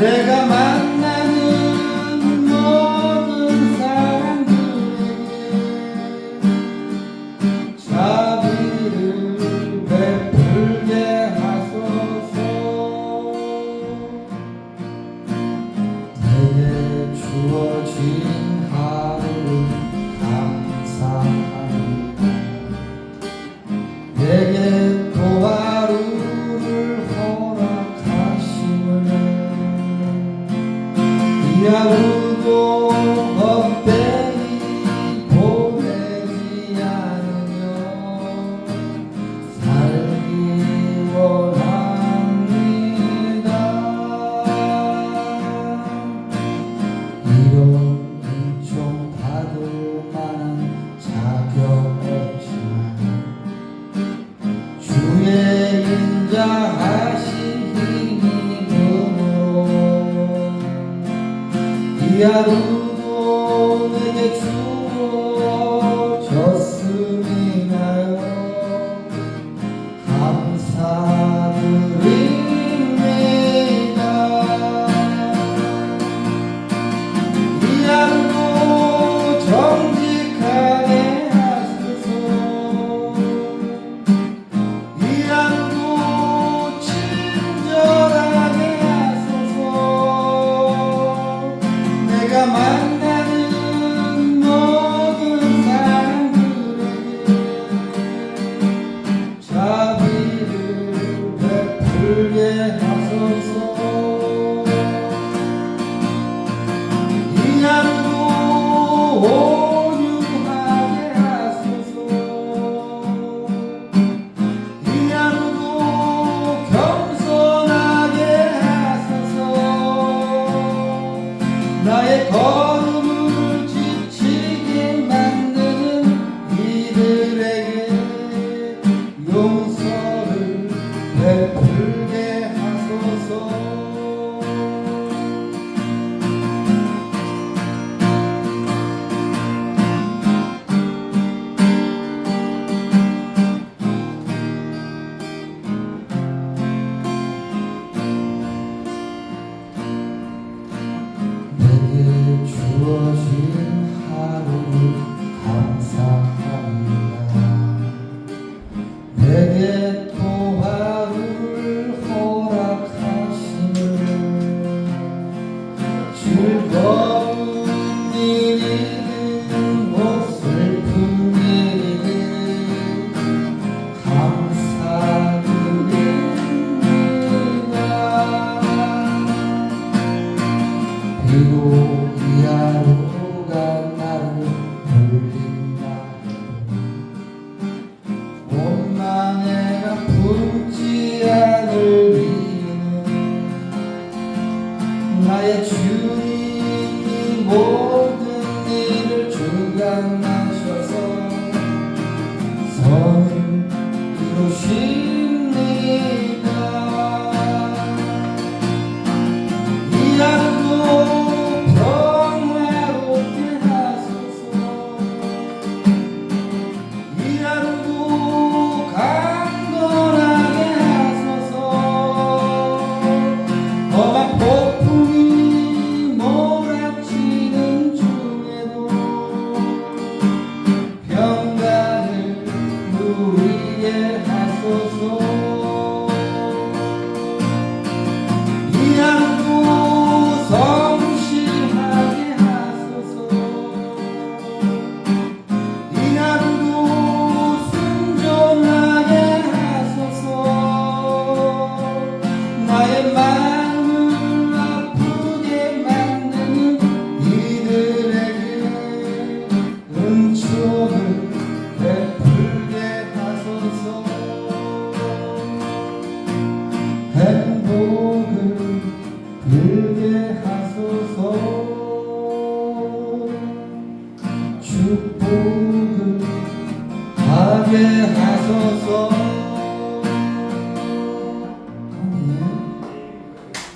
내가 만나는 모든 사람들에게 자비를 베풀게 하소서. 내게 주어진 아무도 헛되이 보내지 않으며 살기 원합니다. criado Oh. 주어진 하루 감사합니다. 내게 또 하루를 허락하시는 즐거운 일이든 뭐 슬픈 일이든 감사 드 그리고 나의 주님 모든 일을 주관 행복을 들게 하소서. 축복을 하게 하소서.